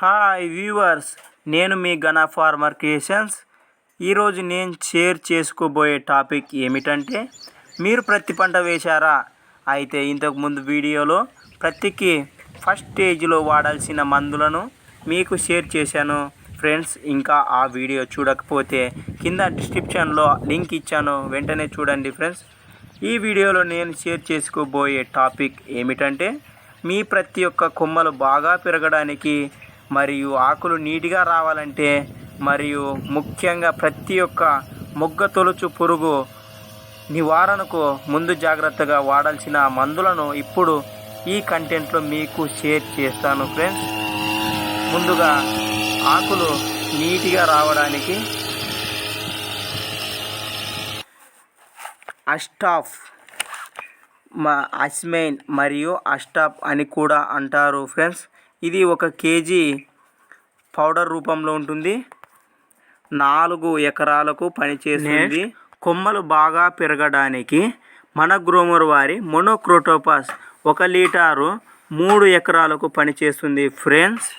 Hi viewers నేను మీ గణ farmer creations. ఈరోజు నేను షేర్ చేసుకోబోయే టాపిక్ ఏమిటంటే మీరు ప్రతి పంట వేశారా? అయితే ఇంతకుముందు వీడియోలో ప్రతికి ఫస్ట్ స్టేజ్లో వాడాల్సిన మందులను మీకు షేర్ చేశాను. ఫ్రెండ్స్ ఇంకా ఆ వీడియో చూడకపోతే కింద డిస్క్రిప్షన్లో లింక్ ఇచ్చాను. వెంటనే చూడండి ఫ్రెండ్స్. ఈ వీడియోలో నేను షేర్ చేసుకోబోయే టాపిక్ ఏమిటంటే మీ ప్రతి ఒక్క కొమ్మలు బాగా పెరగడానికి మరియు ఆకులు నీట్గా రావాలంటే మరియు ముఖ్యంగా ప్రతి ఒక్క మొగ్గ తొలుచు పురుగు నివారణకు ముందు జాగ్రత్తగా వాడాల్సిన మందులను ఇప్పుడు ఈ కంటెంట్లో మీకు షేర్ చేస్తాను ఫ్రెండ్స్. ముందుగా ఆకులు నీట్గా రావడానికి అస్టాఫ్ మా అస్మైన్ మరియు అస్టాఫ్ అని కూడా అంటారు ఫ్రెండ్స్. ఇది ఒక కేజీ పౌడర్ రూపంలో ఉంటుంది. నాలుగు ఎకరాలకు పనిచేస్తుంది కొమ్మలు బాగా పెరగడానికి మన గ్రోమర్ వారి మొనోక్రోటోపాస్ ఒక లీటరు మూడు ఎకరాలకు పనిచేస్తుంది ఫ్రెండ్స్.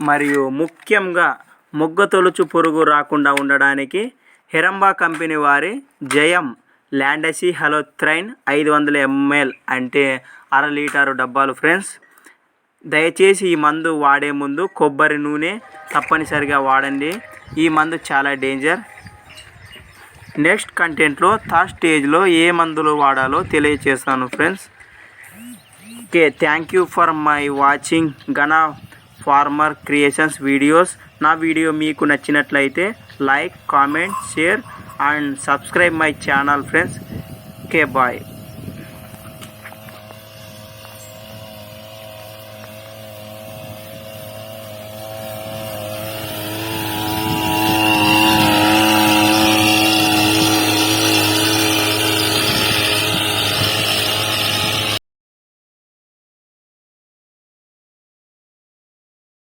మరియు ముఖ్యంగా మొగ్గ తొలుచు పురుగు రాకుండా ఉండడానికి హెరంబా కంపెనీ వారి జయం ల్యాండసీ హలోథ్రైన్ ఐదు వందల ఎంఎల్ అంటే అర లీటరు డబ్బాలు ఫ్రెండ్స్. దయచేసి ఈ మందు వాడే ముందు కొబ్బరి నూనె తప్పనిసరిగా వాడండి. ఈ మందు చాలా డేంజర్. నెక్స్ట్ కంటెంట్లో థర్డ్ స్టేజ్లో ఏ మందులు వాడాలో తెలియచేస్తాను friends. Okay thank you for my watching Gana farmer creations videos. నా వీడియో మీకు నచ్చినట్లయితే like comment share and subscribe my channel friends. Okay bye.